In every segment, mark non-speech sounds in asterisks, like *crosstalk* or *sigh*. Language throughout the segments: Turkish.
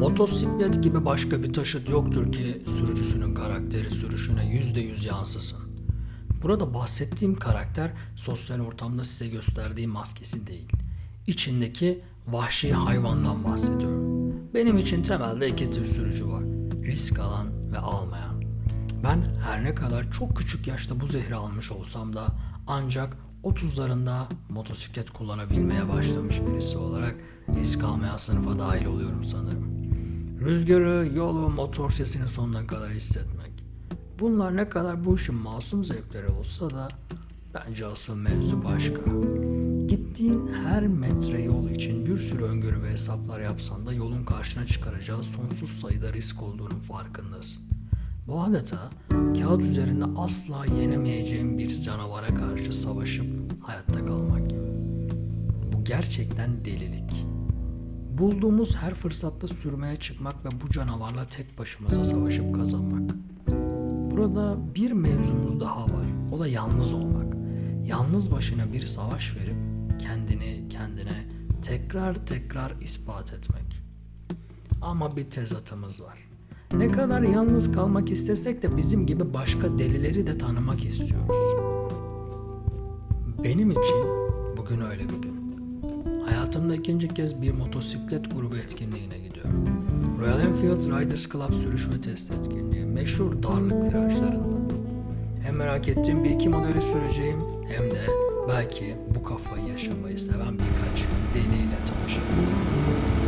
Motosiklet gibi başka bir taşıt yoktur ki sürücüsünün karakteri sürüşüne yüzde yüz yansısın. Burada bahsettiğim karakter sosyal ortamda size gösterdiği maskesi değil. İçindeki vahşi hayvandan bahsediyorum. Benim için temelde iki tür sürücü var. Risk alan ve almayan. Ben her ne kadar çok küçük yaşta bu zehri almış olsam da ancak 30'larında motosiklet kullanabilmeye başlamış birisi olarak risk almayan sınıfa dahil oluyorum sanırım. Rüzgarı, yolu, motor sesini sonuna kadar hissetmek. Bunlar ne kadar bu işin masum zevkleri olsa da bence asıl mevzu başka. Gittiğin her metre yol için bir sürü öngörü ve hesaplar yapsan da yolun karşına çıkaracağı sonsuz sayıda risk olduğunun farkındasın. Bu adeta kağıt üzerinde asla yenemeyeceğin bir canavara karşı savaşıp hayatta kalmak gibi. Bu gerçekten delilik. Bulduğumuz her fırsatta sürmeye çıkmak ve bu canavarla tek başımıza savaşıp kazanmak. Burada bir mevzumuz daha var. O da yalnız olmak. Yalnız başına bir savaş verip kendini kendine tekrar tekrar ispat etmek. Ama bir tezatımız var. Ne kadar yalnız kalmak istesek de bizim gibi başka delileri de tanımak istiyoruz. Benim için bugün öyle bir gün. Hayatımda ikinci kez bir motosiklet grubu etkinliğine gidiyorum. Royal Enfield Riders Club sürüş ve test etkinliği meşhur darlık virajlarında. Hem merak ettiğim bir iki modeli süreceğim hem de belki bu kafayı yaşamayı seven birkaç deliyle tanışırım.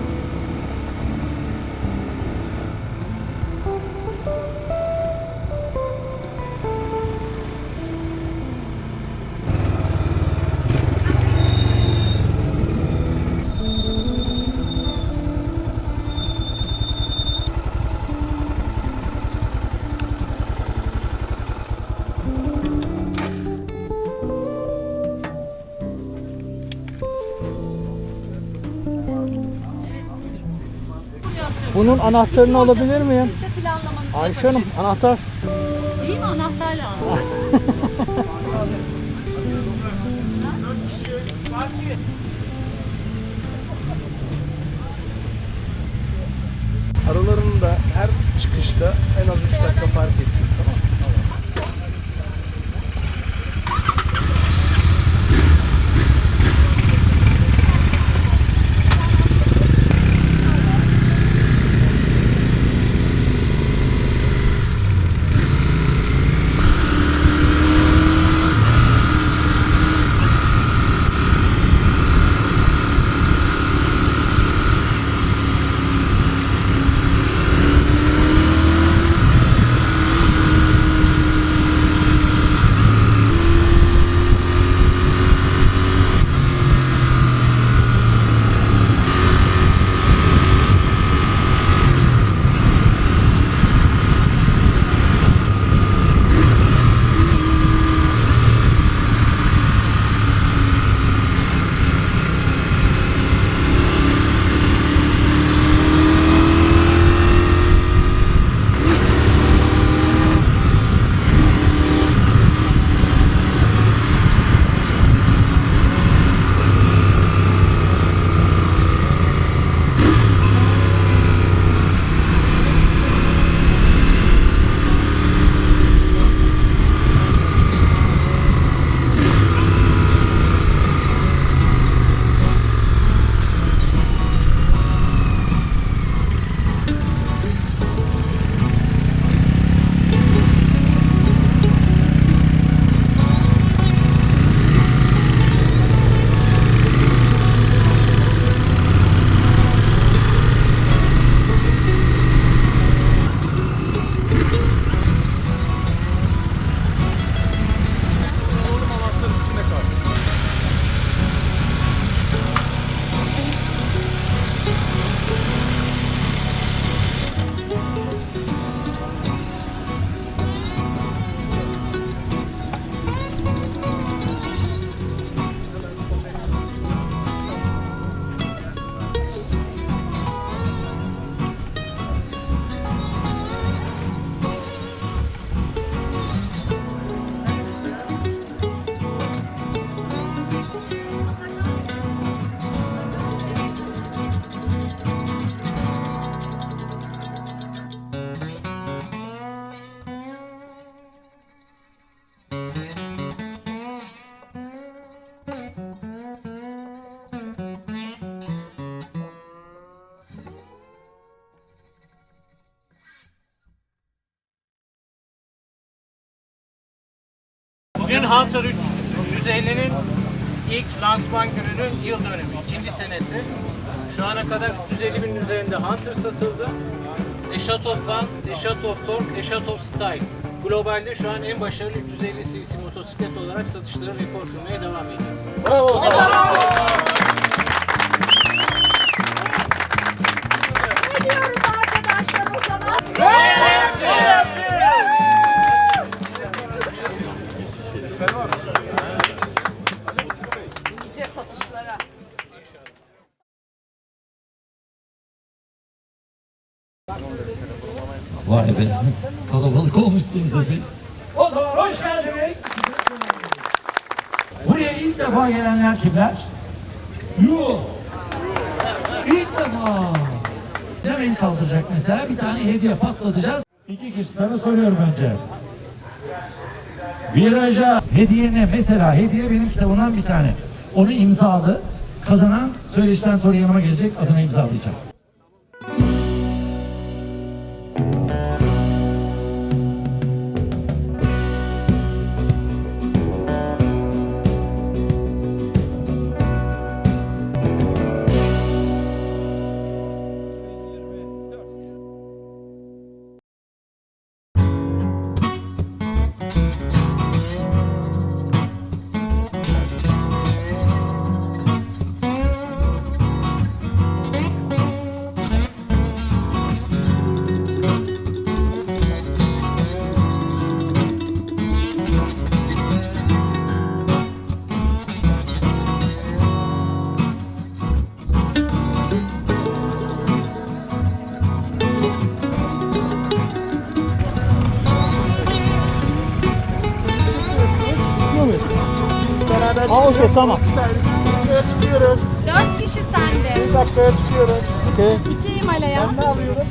Bunun anahtarını alabilir miyim? Siz de planlamanızı Ayşe Hanım anahtar. Değil mi? Anahtar lazım. Aralarında her çıkışta en az 3 dakika fark etsin. Tamam mı? Bugün Hunter 3 350'nin ilk lansman gününün yıl dönümü, ikinci senesi. Şu ana kadar 350 bin üzerinde Hunter satıldı. Eşat of Fun, Eşat of Torque, Eşat of Style. Globalde şu an en başarılı 350 cc motosiklet olarak satışları rekor kırmaya devam ediyor. Bravo! Ne Olmuşsunuz efendim. O zaman hoş geldiniz. Buraya ilk defa gelenler kimler? Yuh. İlk defa. El kaldıracak mesela bir tane hediye patlatacağız. İki kişi sana soruyorum önce. Viraja hediye ne? Mesela hediye benim kitabımdan bir tane. Onu imzalı. Kazanan söyleşten sonra yanıma gelecek adına imzalayacağım. Beraber Aa, okey, çıkıyoruz. tamam. İki saniye çıkıyoruz. çıkıyoruz. Dört kişi sende. Bir dakikaya çıkıyoruz. Okey. İki Himalaya. Ben ne alıyorum?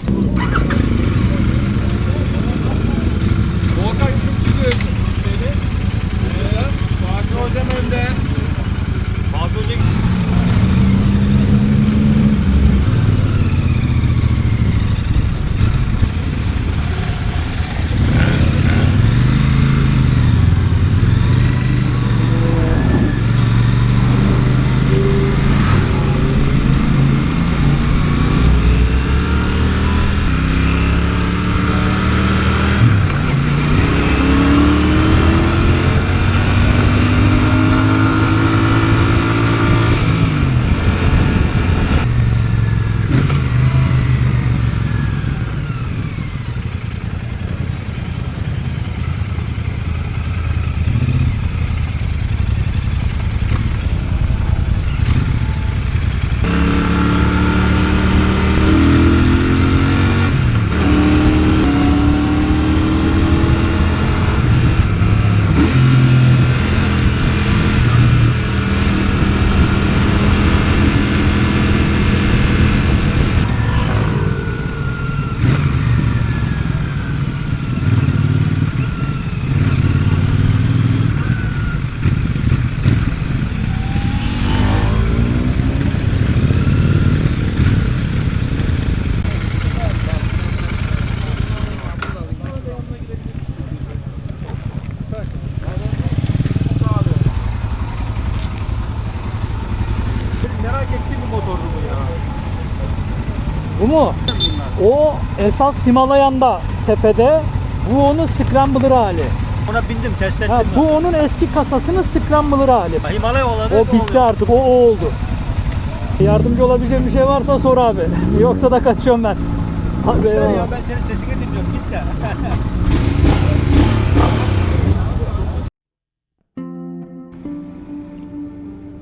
Mu? O esas Himalayan'da tepede. Bu onun scrambler hali. Ona bindim test ettim. Ha, bu onun eski kasasının scrambler hali. Himalaya olanı O bitti artık. O, o oldu. Yardımcı olabileceğim bir şey varsa sor abi. *laughs* Yoksa da kaçıyorum ben. Hadi eyvallah. Ya ben senin sesini dinliyorum git de.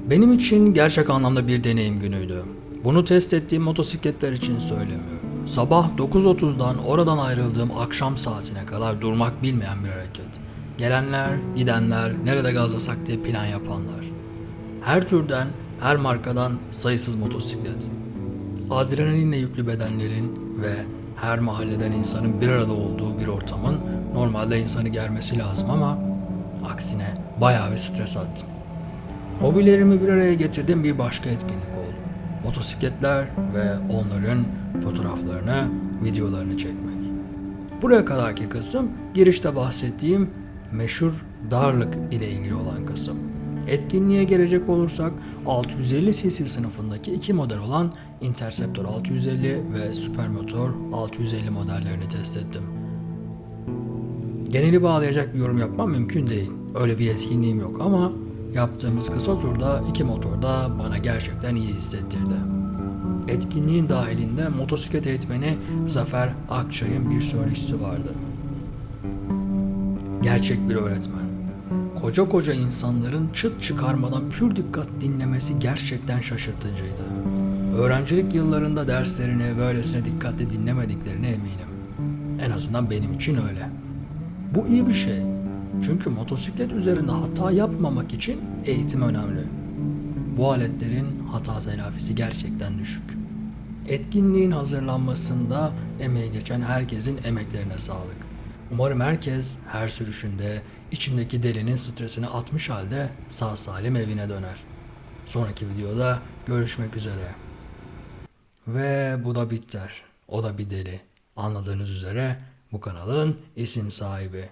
Benim için gerçek anlamda bir deneyim günüydü. Bunu test ettiğim motosikletler için söylemiyorum. Sabah 9.30'dan oradan ayrıldığım akşam saatine kadar durmak bilmeyen bir hareket. Gelenler, gidenler, nerede gazlasak diye plan yapanlar. Her türden, her markadan sayısız motosiklet. Adrenalinle yüklü bedenlerin ve her mahalleden insanın bir arada olduğu bir ortamın normalde insanı germesi lazım ama aksine bayağı bir stres attım. Hobilerimi bir araya getirdiğim bir başka etkinlik oldu. Motosikletler ve onların fotoğraflarını, videolarını çekmek. Buraya kadarki kısım girişte bahsettiğim meşhur darlık ile ilgili olan kısım. Etkinliğe gelecek olursak 650 cc sınıfındaki iki model olan Interceptor 650 ve Supermotor 650 modellerini test ettim. Geneli bağlayacak bir yorum yapmam mümkün değil. Öyle bir etkinliğim yok ama yaptığımız kısa turda iki motor da bana gerçekten iyi hissettirdi. Etkinliğin dahilinde motosiklet eğitmeni Zafer Akçay'ın bir söyleşisi vardı. Gerçek bir öğretmen. Koca koca insanların çıt çıkarmadan pür dikkat dinlemesi gerçekten şaşırtıcıydı. Öğrencilik yıllarında derslerini böylesine dikkatli dinlemediklerine eminim. En azından benim için öyle. Bu iyi bir şey. Çünkü motosiklet üzerinde hata yapmamak için eğitim önemli. Bu aletlerin hata telafisi gerçekten düşük. Etkinliğin hazırlanmasında emeği geçen herkesin emeklerine sağlık. Umarım herkes her sürüşünde içindeki delinin stresini atmış halde sağ salim evine döner. Sonraki videoda görüşmek üzere. Ve bu da Bitter. O da bir deli. Anladığınız üzere bu kanalın isim sahibi.